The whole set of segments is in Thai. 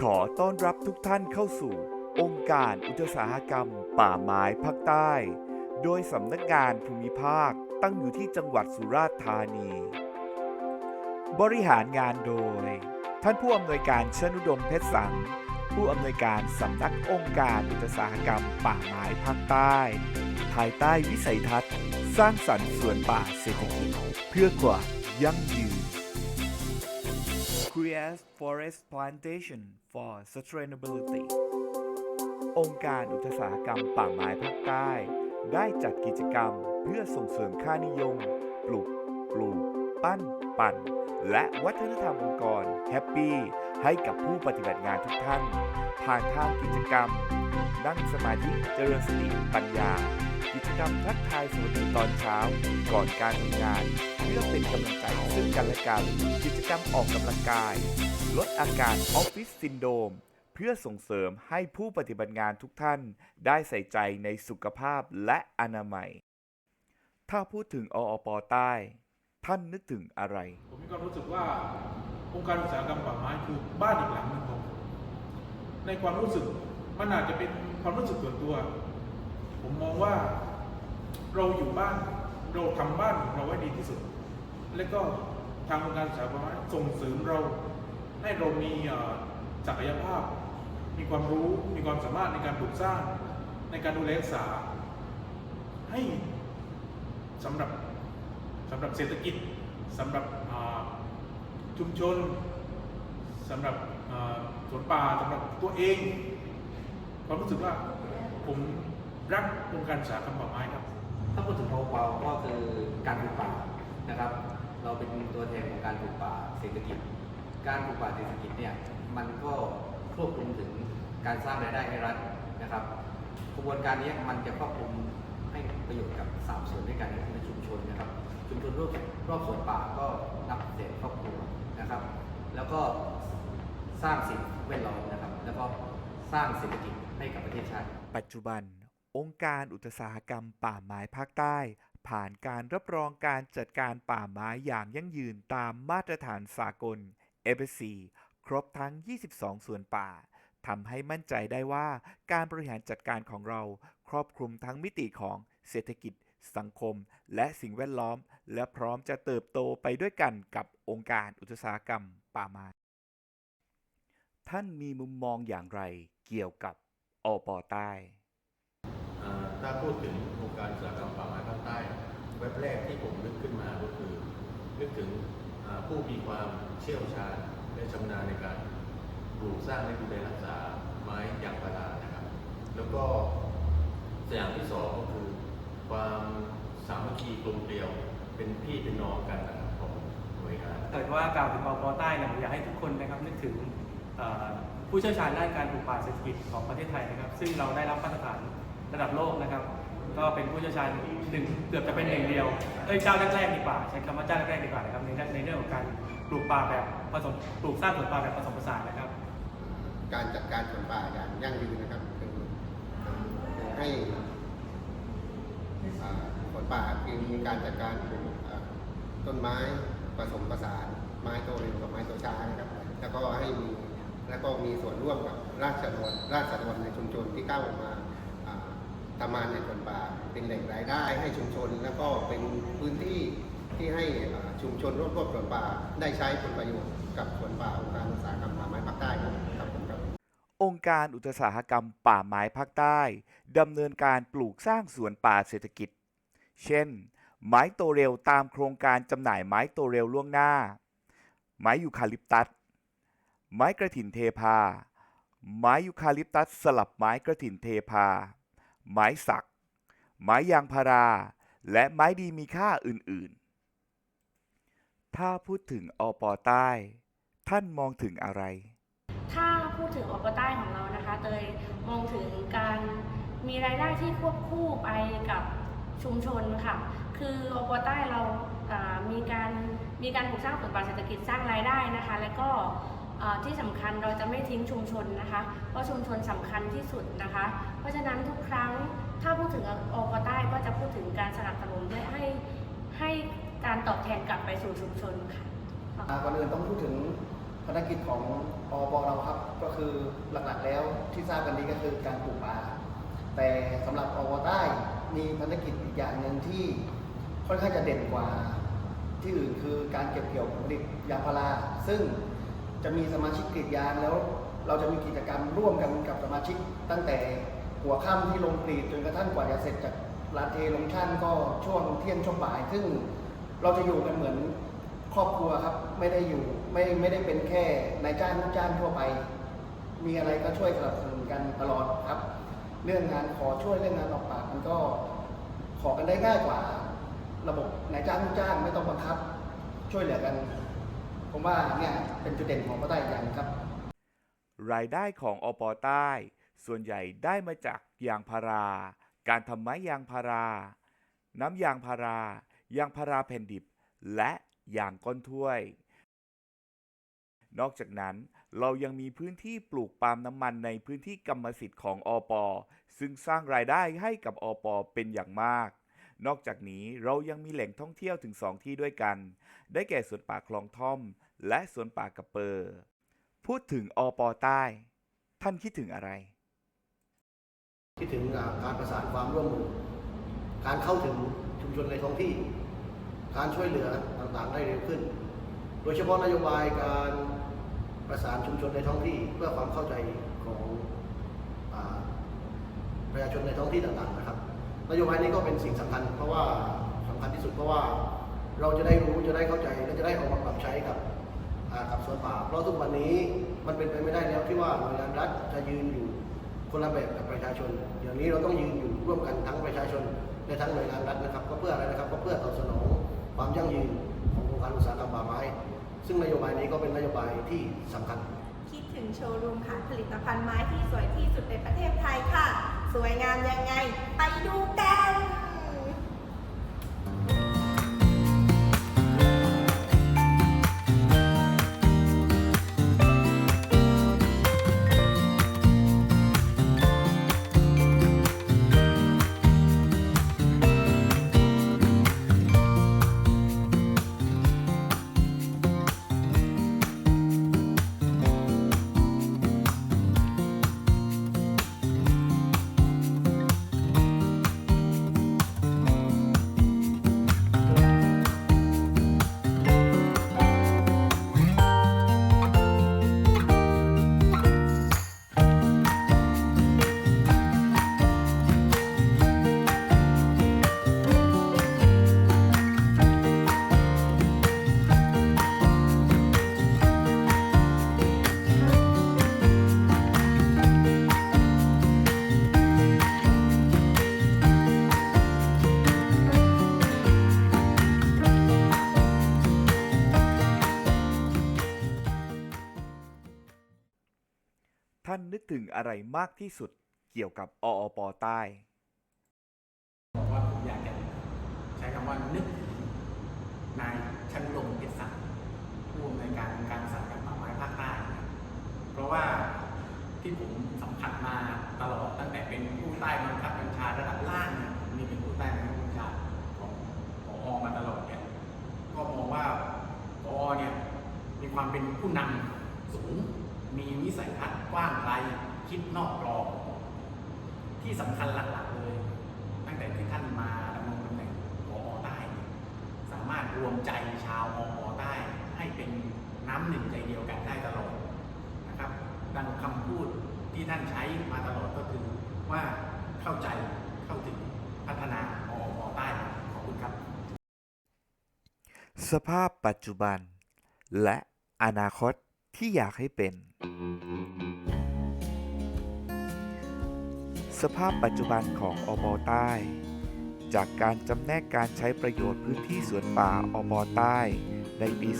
ขอต้อนรับทุกท่านเข้าสู่ องค์การอุตสาหกรรม ป่าไม้ภาคใต้ โดยสำนักงานภูมิภาคตั้งอยู่ที่จังหวัดสุราษฎร์ธานี บริหารงานโดย ท่านผู้อำนวยการชนุดมเพชรสัง ผู้อำนวยการสำนักองค์การอุตสาหกรรม ป่าไม้ภาคใต้ ภายใต้วิสัยทัศน์ สร้างสรรค์สวนป่าเศรษฐกิจเพื่อกว่ายั่งยืน Create Forest Plantation for Sustainability องค์การอุตสาหกรรมป่าไม้ภาคใต้ ได้จัดกิจกรรมเพื่อส่งเสริมค่านิยม ปลูก ปลูก ปั้น ปั่น และวัฒนธรรมองค์กรแฮปปี้ให้กับผู้ปฏิบัติงานทุกท่าน ผ่านทางกิจกรรม นั่งสมาธิเจริญสติปัญญา กิจกรรมทักทายสวัสดีตอนเช้า ก่อนการทำงานเพื่อเป็นกำลังใจซึ่งกันและกัน กิจกรรมออกกำลังกาย ลดอาการออฟฟิศซินโดมเพื่อส่งเสริมให้ผู้ปฏิบัติงานทุกท่าน ได้ใส่ใจในสุขภาพและอนามัย ถ้าพูดถึงออปใต้ ท่านนึกถึงอะไร ผมมีความรู้สึกว่าองค์การอุตสาหกรรมป่าไม้คือบ้านอีกหลังหนึ่งของผมในความรู้สึกมันอาจจะเป็นความรู้สึกส่วนตัว ผมมองว่า เราอยู่บ้านเราทำบ้านของเราไว้ดีที่สุด และก็ทางองค์การสาหกรรมป่าไม้ส่งเสริมเรา ให้เรามีศักยภาพ มีความรู้มีความสามารถในการปลูกสร้าง ในการดูแลรักษา ให้สำหรับสำหรับเศรษฐกิจสำหรับชุมชนสำหรับสวนป่าสำหรับตัวเองความรู้สึกว่าผมรักองค์การสาหกรรมป่าไม้ครับ ถ้าพูดถึงโอปอก็คือการปลูกป่านะครับ เราเป็นตัวแทนของการปลูกป่าเศรษฐกิจ การปลูกป่าเศรษฐกิจเนี่ยมันก็ควบคุมถึงการสร้างรายได้ให้รัฐนะครับกระบวนการนี้มันจะครอบคลุมให้ประโยชน์กับสามส่วนด้วยกันในชุมชนนะครับ ชุมชนรอบรอบสวนป่าก็นับเศษครอบครัวนะครับ แล้วก็สร้างสิ่งแวดล้อมนะครับ แล้วก็สร้างเศรษฐกิจให้กับประเทศชาติ ปัจจุบัน องค์การอุตสาหกรรมป่าไม้ภาคใต้ ผ่านการรับรองการจัดการป่าไม้อย่างยั่งยืนตามมาตรฐานสากล FSC ครบทั้ง 22 ส่วนป่าทำให้มั่นใจได้ว่าการบริหารจัดการของเรา ครอบคลุมทั้งมิติของเศรษฐกิจ สังคม และสิ่งแวดล้อม และพร้อมจะเติบโตไปด้วยกันกับองค์การอุตสาหกรรมป่าไม้ ท่านมีมุมมองอย่างไรเกี่ยวกับอปใต้ ถ้าพูดถึงโครงการอุตสาหกรรมป่าไม้ภาคใต้เว็บแรกที่ผมนึกขึ้นมาก็คือนึกถึงผู้มีความเชี่ยวชาญและชำนาญในการปลูกสร้างและดูแลรักษาไม้ยางพารานะครับ แล้วก็อย่างที่สองก็คือ ความสามัคคีกลมเกลียวเป็นพี่เป็นน้องกันนะครับของหน่วยงานเกิดว่ากล่าวถึงอปใต้เนี่ยผมอยากให้ทุกคนนะครับนึกถึงผู้เชี่ยวชาญด้านการปลูกป่าเศรษฐกิจของประเทศไทยนะครับ ซึ่งเราได้รับมาตรฐาน ระดับโลกนะครับ ก็เป็นผู้เชี่ยวชาญหนึ่งเกือบจะเป็นหนึ่งเดียวเอ้ยเจ้าแรกๆดีกว่าใช้คำว่าเจ้าแรกๆดีกว่านะครับในในเรื่องของการปลูกป่าแบบผสมปลูกสร้างสวนป่าแบบผสมผสานนะครับ การจัดการสวนป่าอย่างยั่งยืนนะครับคือคือให้อ่าสวนป่าคือมีการจัดการปลูกอ่าต้นไม้ผสมผสานไม้โตเร็วกับไม้โตช้านะครับ แล้วก็ให้มีแล้วก็มีส่วนร่วมกับราชดรราชดรในชุมชนที่ก้าวออกมาาทำงานในสวนป่าเป็นแหล่งรายได้ให้ชุมชน แล้วก็เป็นพื้นที่ที่ให้ชุมชนรอบๆสวนป่าได้ใช้ผลประโยชน์กับสวนป่าองค์การอุตสาหกรรมป่าไม้ภาคใต้ครับครับองค์การอุตสาหกรรมป่าไม้ภาคใต้ดำเนินการปลูกสร้างสวนป่าเศรษฐกิจ เช่น ไม้โตเร็วตามโครงการจำหน่ายไม้โตเร็วล่วงหน้า ไม้ยูคาลิปตัส ไม้กระถินเทพา ไม้ยูคาลิปตัสสลับไม้กระถินเทพา ไม้สัก ไม้ยางพารา และไม้ดีมีค่าอื่นๆ ถ้าพูดถึงอปใต้ ท่านมองถึงอะไร ถ้าพูดถึงอปใต้ของเรานะคะเตยมองถึงการมีรายได้ที่ควบคู่ไปกับชุมชนค่ะ คืออปใต้เรามีการมีการปลูกสร้างสวนป่าเศรษฐกิจสร้างรายได้นะคะ และก็ ที่สำคัญเราจะไม่ทิ้งชุมชนนะคะ เพราะชุมชนสำคัญที่สุดนะคะ เพราะฉะนั้นทุกครั้งถ้าพูดถึงอปใต้ก็จะพูดถึงการสนับสนุนและให้ให้การตอบแทนกลับไปสู่ชุมชนค่ะก่อนอื่นต้องพูดถึงภารกิจของอปเราครับ ก็คือหลักๆแล้วที่ทราบกันดีก็คือการปลูกป่า แต่สำหรับอวใต้มีภารกิจอีกอย่างหนึ่งที่ค่อนข้างจะเด่นกว่าที่อื่นคือการเก็บเกี่ยวผลผลิตยางพาราซึ่ง จะมีสมาชิกกรีดยางแล้ว เราจะมีกิจกรรมร่วมกันกับสมาชิก ตั้งแต่หัวค่ำที่ลงกรีดจนกระทั่งกว่าจะเสร็จจากลานเทลงช่างก็ช่วงเที่ยงช่วงบ่าย ซึ่งเราจะอยู่กันเหมือนครอบครัวครับไม่ได้อยู่ไม่ไม่ได้เป็นแค่นายจ้างลูกจ้างทั่วไป มีอะไรก็ช่วยสนับสนุนกันตลอดครับ เรื่องงานขอช่วยเรื่องงานออกปากมันก็ขอกันได้ง่ายกว่า ระบบนายจ้างลูกจ้างไม่ต้องบังคับ ช่วยเหลือกัน ผมว่าเนี่ยเป็นจุดเด่นของก็ได้อย่างหนึ่งครับ รายได้ของอปใต้ ส่วนใหญ่ได้มาจากยางพารา การทำไม้ยางพารา น้ำยางพารายางพาราแผ่นดิบ และยางก้นถ้วย นอกจากนั้นเรายังมีพื้นที่ปลูกปาล์มน้ำมันในพื้นที่กรรมสิทธิ์ของอปซึ่งสร้างรายได้ให้กับอปเป็นอย่างมาก นอกจากนี้เรายังมีแหล่งท่องเที่ยวถึงสองที่ด้วยกัน ได้แก่สวนป่าคลองท่อม และสวนป่ากระเปอร์พูดถึงอปใต้ ท่านคิดถึงอะไร คิดถึงการประสานความร่วมมือ การเข้าถึงชุมชนในท้องที่ การช่วยเหลือต่างๆได้เร็วขึ้น โดยเฉพาะนโยบายการประสานชุมชนในท้องที่เพื่อความเข้าใจของอประชาชนในท้องที่ต่างๆนะครับ นโยบายนี้ก็เป็นสิ่งสำคัญ เพราะว่าสำคัญที่สุดเพราะว่าเราจะได้รู้จะได้เข้าใจและจะได้เอามาปรับใช้กับกับสวนป่า เพราะทุกวันนี้มันเป็นไปไม่ได้แล้วที่ว่าหน่วยงานรัฐจะยืนอยู่คนละแบบกับประชาชนเดี๋ยวนี้เราต้องยืนอยู่ร่วมกันทั้งประชาชนและทั้งหน่วยงานรัฐนะครับ ก็เพื่ออะไรนะครับก็เพื่อตอบสนองความยั่งยืนของโครงการอุตสาหกรรมป่าไม้ ซึ่งนโยบายนี้ก็เป็นนโยบายที่สำคัญ คิดถึงโชว์รูมขายผลิตภัณฑ์ไม้ที่สวยที่สุดในประเทศไทยค่ะ สวยงามยังไง ไปดูกัน ถึงอะไรมากที่สุดเกี่ยวกับออปใต้ บอกว่าผมอยากจะใช้คำว่านึกถึงนายชันลงเพชรศักดิ์ผู้อำนวยการองค์การอุตสาหกรรมป่าไม้ภาคใต้ เพราะว่าที่ผมสัมผัสมาตลอดตั้งแต่เป็นผู้ใต้บังคับบัญชาระดับล่างเนี่ยนี่เป็นผู้ใต้บังคับบัญชาของผอมาตลอดเนี่ยก็มองว่าผอเนี่ยมีความเป็นผู้นำสูง มีวิสัย ทัศน์กว้างไกลคิดนอกกรอบที่สำคัญหลักๆเลย ตั้งแต่ที่ท่านมาดำรงตำแหน่งผอใต้ สามารถรวมใจชาวมอใต้ ให้เป็นน้ำหนึ่งใจเดียวกันได้ตลอดนะครับ ดังคำพูดที่ท่านใช้มาตลอดก็คือว่าเข้าใจเข้าถึงพัฒนามอใต้ขอบคุณครับ สภาพปัจจุบันและอนาคตที่อยากให้เป็น สภาพปัจจุบันของอบใต้ จากการจำแนกการใช้ประโยชน์พื้นที่สวนป่าอบใต้ ในปี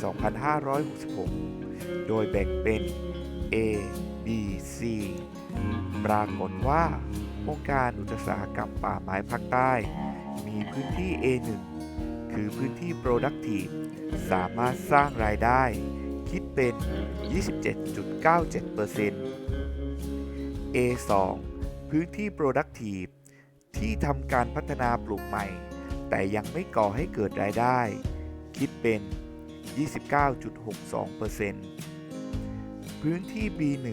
2566 โดยแบ่งเป็น A B C ปรากฏว่าองค์การอุตสาหกรรมป่าไม้ภาคใต้ มีพื้นที่ A1 คือพื้นที่ productive สามารถสร้างรายได้ คิดเป็น 27.97% A2 พื้นที่ productive ที่ทำการพัฒนาปลูกใหม่ แต่ยังไม่ก่อให้เกิดรายได้ คิดเป็น 29.62%พื้นที่ B1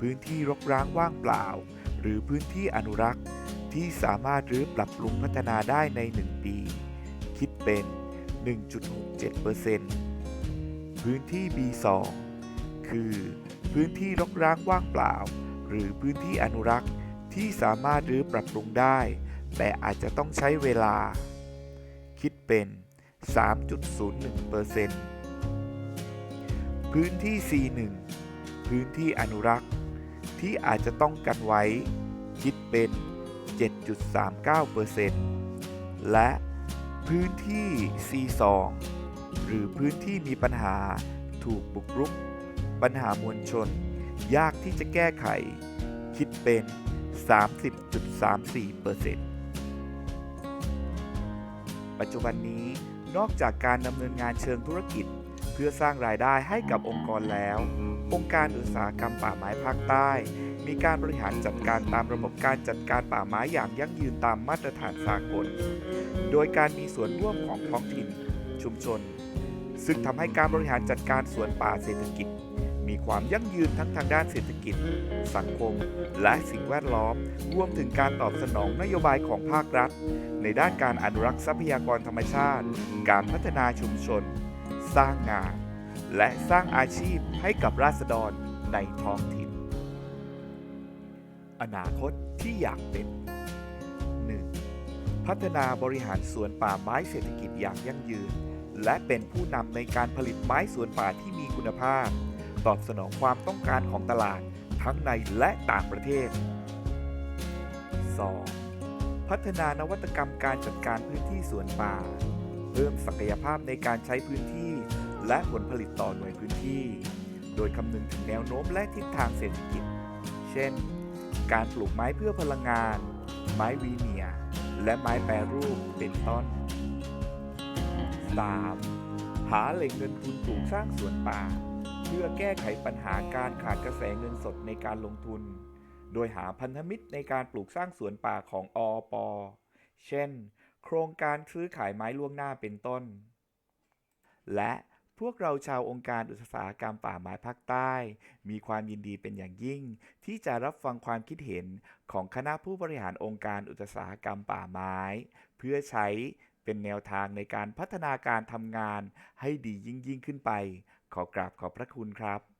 พื้นที่รกร้างว่างเปล่า หรือพื้นที่อนุรักษ์ที่สามารถรื้อปรับปรุงพัฒนาได้ใน 1 ปี คิดเป็น 1.67%พื้นที่ B2 คือ พื้นที่รกร้างว่างเปล่า หรือพื้นที่อนุรักษ์ ที่สามารถรื้อปรับปรุงได้ แต่อาจจะต้องใช้เวลา คิดเป็น 3.01%พื้นที่ C1 พื้นที่อนุรักษ์ ที่อาจจะต้องกันไว้ คิดเป็น 7.39%และพื้นที่ C2 หรือพื้นที่มีปัญหาถูกบุกรุก ปัญหามวลชน ยากที่จะแก้ไข คิดเป็น 30.34%ปัจจุบันนี้นอกจากการดำเนินงานเชิงธุรกิจ เพื่อสร้างรายได้ให้กับองค์กรแล้ว องค์การอุตสาหกรรมป่าไม้ภาคใต้ มีการบริหารจัดการตามระบบการจัดการป่าไม้อย่างยั่งยืนตามมาตรฐานสากล โดยการมีส่วนร่วมของท้องถิ่น ชุมชน ซึ่งทำให้การบริหารจัดการสวนป่าเศรษฐกิจ มีความยั่งยืนทั้งทางด้านเศรษฐกิจ สังคม และสิ่งแวดล้อม รวมถึงการตอบสนองนโยบายของภาครัฐ ในด้านการอนุรักษ์ทรัพยากรธรรมชาติ การพัฒนาชุมชน สร้างงาน และสร้างอาชีพให้กับราษฎรในท้องถิ่น อนาคตที่อยากเป็น 1. พัฒนาบริหารสวนป่าไม้เศรษฐกิจอย่างยั่งยืนและเป็นผู้นำในการผลิตไม้สวนป่าที่มีคุณภาพ ตอบสนองความต้องการของตลาดทั้งในและต่างประเทศ 2. พัฒนานวัตกรรมการจัดการพื้นที่สวนป่า เพิ่มศักยภาพในการใช้พื้นที่ และผลผลิตต่อหน่วยพื้นที่ โดยคำนึงถึงแนวโน้มและทิศทางเศรษฐกิจ เช่น การปลูกไม้เพื่อพลังงาน ไม้วีเนีย และไม้แปรรูปเป็นต้น 3. หาแหล่งเงินทุนปลูกสร้างสวนป่า เพื่อแก้ไขปัญหาการขาดกระแสเงินสดในการลงทุน โดยหาพันธมิตรในการปลูกสร้างสวนป่าของออปเช่น โครงการซื้อขายไม้ล่วงหน้าเป็นต้น และพวกเราชาวองค์การอุตสาหกรรมป่าไม้ภาคใต้ มีความยินดีเป็นอย่างยิ่ง ที่จะรับฟังความคิดเห็นของคณะผู้บริหารองค์การอุตสาหกรรมป่าไม้ เพื่อใช้เป็นแนวทางในการพัฒนาการทำงานให้ดียิ่งยิ่งขึ้นไป ขอกราบขอบพระคุณครับ